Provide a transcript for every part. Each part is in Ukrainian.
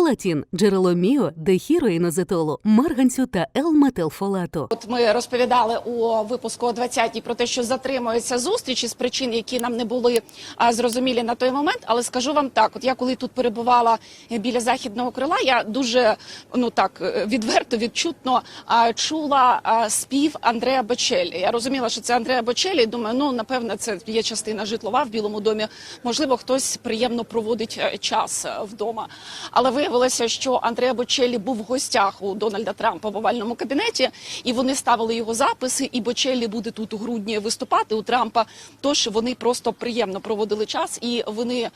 Фолатін – джерело міо, дехіроїнозетолу, марганцю та Л-метилфолату. От ми розповідали у випуску о 20-й про те, що затримуються зустрічі з причин, які нам не були а, зрозумілі на той момент. Але скажу вам так: от я коли тут перебувала е, біля західного крила, я дуже ну так е, відверто відчутно а, чула а, спів Андреа Бочеллі. Я розуміла, що це Андреа Бочеллі. і Думаю, ну напевне, це є частина житлова в Білому домі. Можливо, хтось приємно проводить е, час вдома. Але виявилося, що Андреа Бочеллі був в гостях у Дональда Трампа в овальному кабінеті, і вони ставили його записи. І Бочеллі буде тут у грудні виступати у Трампа. Тож вони просто приємно проводили час. І вони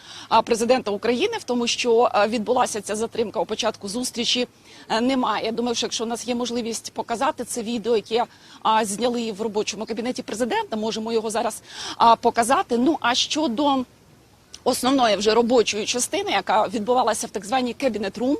президента України в тому, що відбулася ця затримка у початку зустрічі, е, немає. Думаю, що якщо у нас є можливість показати це відео, яке зняли в робочому кабінеті президента, можемо його зараз показати. Ну а щодо основної вже робочої частини, яка відбувалася в так званій Cabinet Room,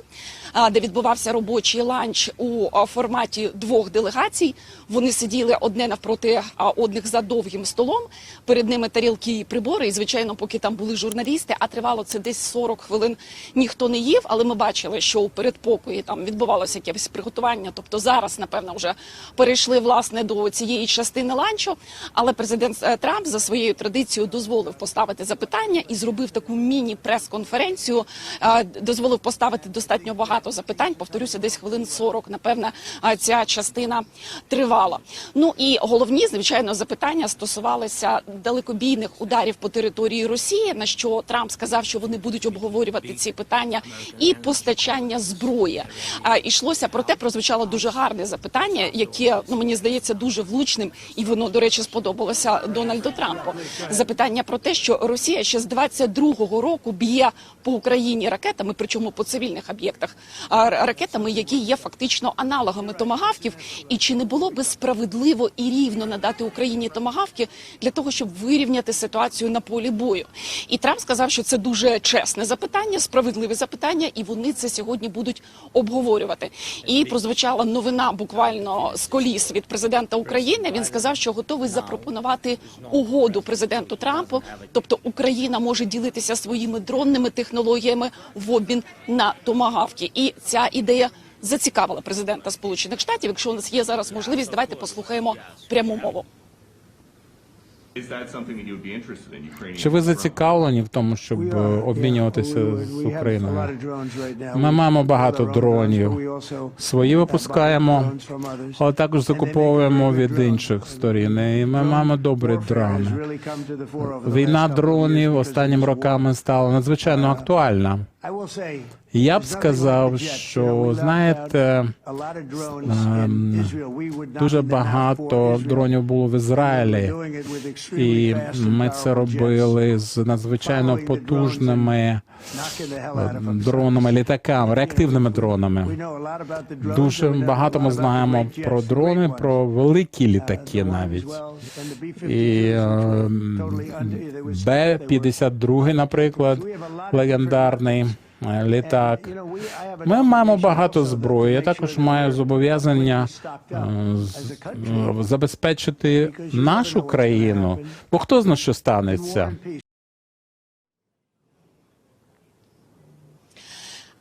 де відбувався робочий ланч у форматі двох делегацій. Вони сиділи одне навпроти одних за довгим столом. Перед ними тарілки і прибори. І звичайно, поки там були журналісти, а тривало це десь 40 хвилин. Ніхто не їв, але ми бачили, що у передпокої там відбувалося якесь приготування. Тобто зараз, напевно, вже перейшли власне до цієї частини ланчу. Але президент е, Трамп за своєю традицією дозволив поставити запитання і зробив таку міні-прес-конференцію. е, Дозволив поставити достатньо багато запитань. Повторюся, десь хвилин 40, напевне, е, ця частина тривала. Ну і головні, звичайно, запитання стосувалися далекобійних ударів по території Росії. На що Трамп сказав, що вони будуть обговорювати ці питання і постачання зброї. А йшлося про те, прозвучало дуже гарне запитання, яке ну мені здається дуже влучним, і воно до речі сподобалося Дональду Трампу. Запитання про те, що Росія ще з 22-го року б'є по Україні ракетами, причому по цивільних об'єктах, ракетами, які є фактично аналогами томагавків. І чи не було би справедливо і рівно надати Україні томагавки для того, щоб вирівняти ситуацію на полі бою? І Трамп сказав, що це дуже чесне запитання, справедливе запитання, і вони це сьогодні будуть обговорювати. І прозвучала новина буквально з коліс від президента України. Він сказав, що готовий запропонувати угоду президенту Трампу. Тобто Україна може ділитися своїми дронними технологіями в обмін на томагавки. І ця ідея зацікавила президента Сполучених Штатів. Якщо у нас є зараз можливість, давайте послухаємо пряму мову. Чи ви зацікавлені в тому, щоб е, обмінюватися з Україною? Ми маємо багато дронів. Свої випускаємо, але також закуповуємо від інших сторін. І ми маємо добрі дрони. Війна дронів останнім роками стала надзвичайно актуальна. Я б сказав, що знаєте, ем, дуже багато дронів було в Ізраїлі, і ми це робили з надзвичайно потужними ем, дронами, літаками, реактивними дронами. Дуже багато ми знаємо про дрони, про великі літаки навіть. І ем, Б-52, наприклад, легендарний літак. Ми маємо багато зброї. Я також маю зобов'язання е, е, забезпечити нашу країну. Бо хто знає, що станеться?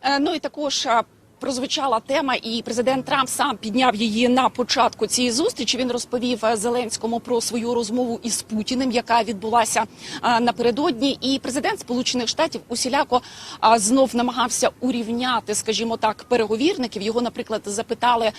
Е, Ну і також прозвучала тема, і президент Трамп сам підняв її на початку цієї зустрічі. Він розповів е, Зеленському про свою розмову із Путіним, яка відбулася напередодні. І президент Сполучених Штатів усіляко знов намагався урівняти, скажімо так, переговірників. Його, наприклад, запитали,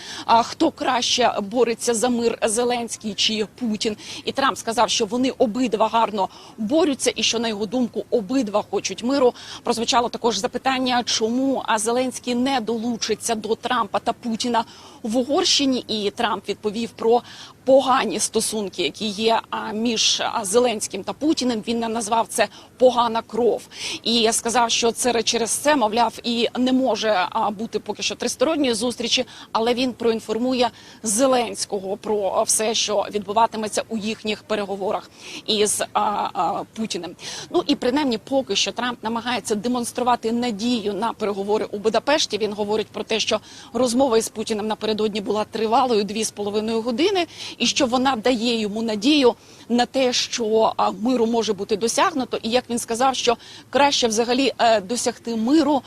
хто краще бореться за мир Зеленський чи Путін. І Трамп сказав, що вони обидва гарно борються, і що на його думку обидва хочуть миру. Прозвучало також запитання, чому Зеленський не долучиться до Трампа та Путіна в Угорщині. І Трамп відповів про погані стосунки, які є між Зеленським та Путіним. Він не назвав це погана кров. І сказав, що це через це, мовляв, і не може бути поки що тристоронньої зустрічі, але він проінформує Зеленського про все, що відбуватиметься у їхніх переговорах із а, а, Путіним. Ну і принаймні, поки що Трамп намагається демонструвати надію на переговори у Будапешті. Він говорить про те, що розмова із Путіним напередодні була тривалою дві з половиною години, і що вона дає йому надію на те, що миру може бути досягнуто. І як він сказав, що краще взагалі е, досягти миру,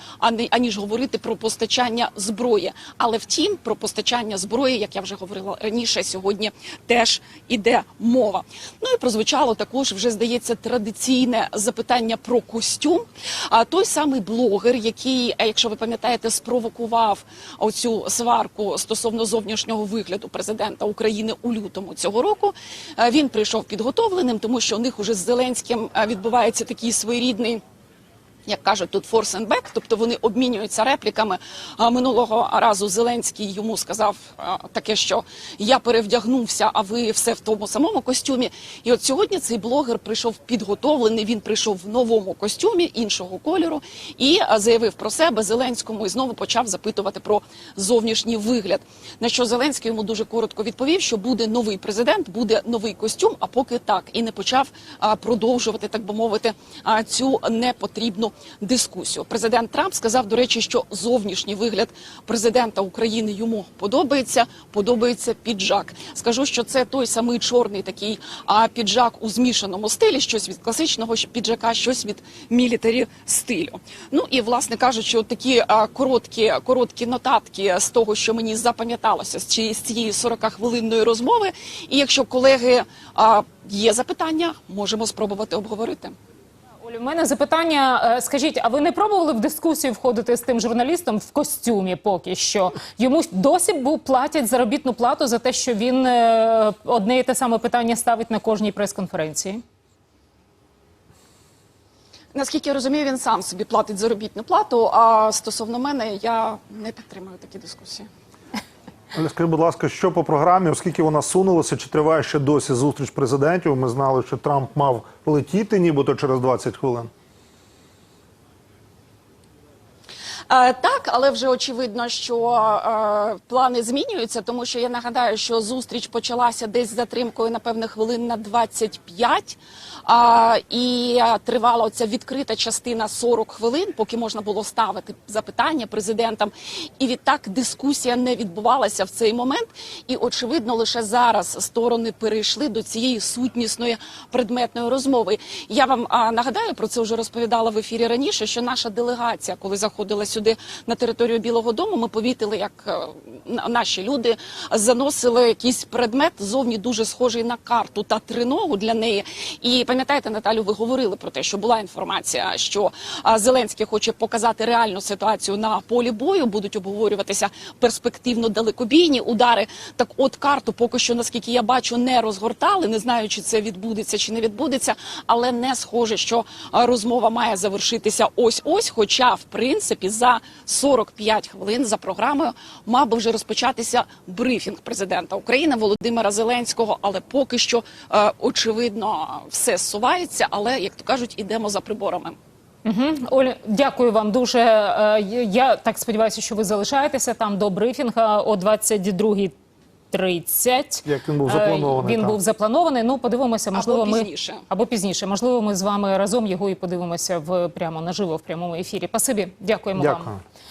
аніж говорити про постачання зброї. Але втім, про постачання зброї, як я вже говорила раніше, сьогодні теж іде мова. Ну і прозвучало також вже здається традиційне запитання про костюм. А той самий блогер, який, е, якщо ви пам'ятаєте, спровокував оцю сварку стосовно зовнішнього вигляду президента України у лютому цього року. е, Він прийшов підготовленим, тому що у них уже з Зеленським е, відбувається такий своєрідний. Як кажуть, тут force and back, тобто вони обмінюються репліками. А Минулого разу Зеленський йому сказав таке, що я перевдягнувся, а ви все в тому самому костюмі. І от сьогодні цей блогер прийшов підготовлений. Він прийшов в новому костюмі іншого кольору і заявив про себе Зеленському і знову почав запитувати про зовнішній вигляд. На що Зеленський йому дуже коротко відповів, що буде новий президент, буде новий костюм. А поки так і не почав продовжувати, так би мовити, цю непотрібну дискусію. Президент Трамп сказав, до речі, що зовнішній вигляд президента України йому подобається. Подобається піджак. Скажу, що це той самий чорний такий а, піджак у змішаному стилі, щось від класичного піджака, щось від мілітарі стилю. Ну і власне кажучи, от такі а, короткі, короткі нотатки з того, що мені запам'яталося з цієї, з цієї 40-хвилинної розмови. І якщо колеги а, є запитання, можемо спробувати обговорити. Олю, у мене запитання. Е, Скажіть, а ви не пробували в дискусію входити з тим журналістом в костюмі поки що? Йому досі був платять заробітну плату за те, що він е, одне і те саме питання ставить на кожній прес-конференції? Наскільки я розумію, він сам собі платить заробітну плату. А стосовно мене, я не підтримую такі дискусії. Скажіть, будь ласка, що по програмі, оскільки вона сунулася, чи триває ще досі зустріч президентів? Ми знали, що Трамп мав летіти, нібито через 20 хвилин. Е, Так, але вже очевидно, що е, плани змінюються, тому що я нагадаю, що зустріч почалася десь з затримкою, напевне, хвилин на 25, а, і е, тривала ця відкрита частина 40 хвилин, поки можна було ставити запитання президентам. І відтак дискусія не відбувалася в цей момент. І очевидно, лише зараз сторони перейшли до цієї сутнісної предметної розмови. Я вам нагадаю про це вже розповідала в ефірі раніше. Що наша делегація, коли заходила сюди на територію Білого Дому, ми повітили, як е, на- наші люди заносили якийсь предмет зовні дуже схожий на карту та триногу для неї. І пам'ятаєте, Наталю, ви говорили про те, що була інформація, що Зеленський хоче показати реальну ситуацію на полі бою. Будуть обговорюватися перспективно далекобійні удари. Так, от карту поки що, наскільки я бачу, не розгортали. Не знаю, чи це відбудеться чи не відбудеться, але не схоже, що розмова має завершитися ось ось. Хоча, в принципі, за 45 хвилин за програмою мав би вже розпочатися брифінг президента України Володимира Зеленського. Але поки що е, очевидно все зсувається. Але як то кажуть, ідемо за приборами. Оля, дякую вам дуже. Е, Я так сподіваюся, що ви залишаєтеся там до брифінга о 22.30. Як він був Е, запланований, Він так. був запланований. Ну, подивимося, можливо, ми пізніше. або пізніше. Можливо, ми з вами разом його і подивимося в прямо наживо в прямому ефірі. Пасибі, дякуємо вам. Дякую.